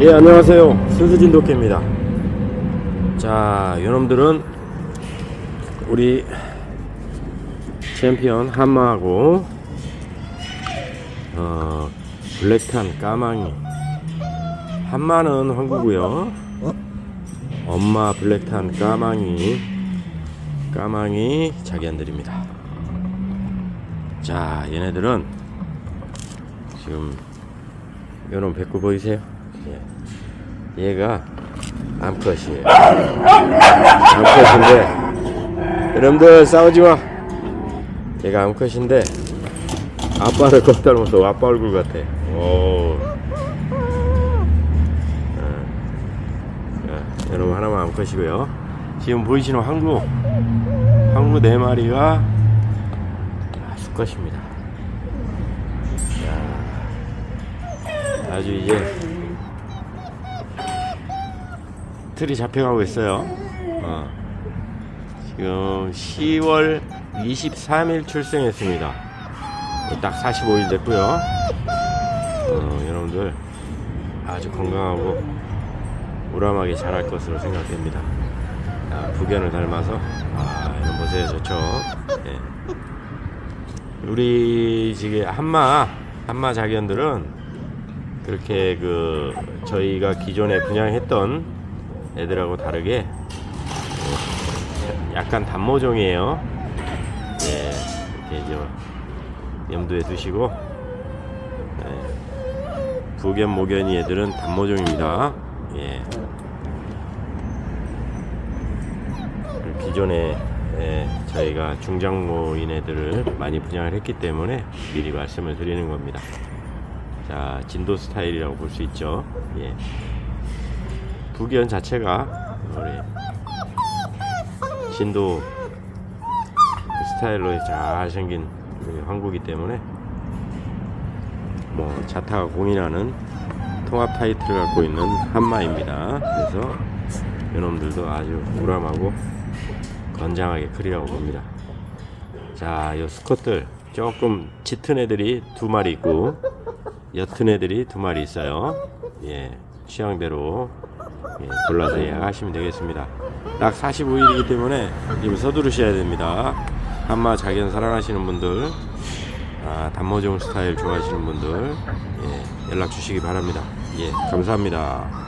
예 안녕하세요. 순수진 도깨입니다. 자 요놈들은 우리 챔피언 한마하고 어 블랙탄 까망이. 한마는 황구고요. 엄마 블랙탄 까망이. 까망이 자기한들입니다. 자 얘네들은 지금 요놈 배꼽 보이세요? 예. 얘가 암컷이에요. 암컷인데 여러분들 싸우지 마. 얘가 암컷인데 아빠를 겁 닮아서 아빠 얼굴 같아. 오. 어. 자, 여러분 하나만 암컷이고요. 지금 보이시는 황구 황구 네 마리가 아, 수컷입니다. 아주 이제 틀이 잡혀가고 있어요. 어. 지금 10월 23일 출생했습니다. 딱 45일 됐고요. 어, 여러분들 아주 건강하고 우람하게 자랄 것으로 생각됩니다. 아, 부견을 닮아서 아, 이런 보세요 좋죠. 예. 우리 지금 한마 한마 자견들은 그렇게 그 저희가 기존에 분양했던 애들하고 다르게 어, 약간 단모종이에요. 예, 이렇게 이제 염두에 두시고 예, 부견 모견이 애들은 단모종입니다. 예. 그 기존에 예, 저희가 중장모인 애들을 많이 분양을 했기 때문에 미리 말씀을 드리는 겁니다. 자, 진도 스타일이라고 볼 수 있죠. 예. 부견 자체가 우리 진도 스타일로 잘 생긴 황구기 때문에 뭐 자타가 공인하는 통합 타이틀을 갖고 있는 한마입니다. 그래서 이놈들도 아주 우람하고 건장하게 크리라고 봅니다. 자, 이 수컷들 조금 짙은 애들이 두 마리 있고 옅은 애들이 두 마리 있어요. 예, 취향대로 예, 골라서 예약하시면 되겠습니다. 딱 45일이기 때문에 지금 서두르셔야 됩니다. 한마 자견 사랑하시는 분들, 아, 단모종 스타일 좋아하시는 분들 예, 연락 주시기 바랍니다. 예, 감사합니다.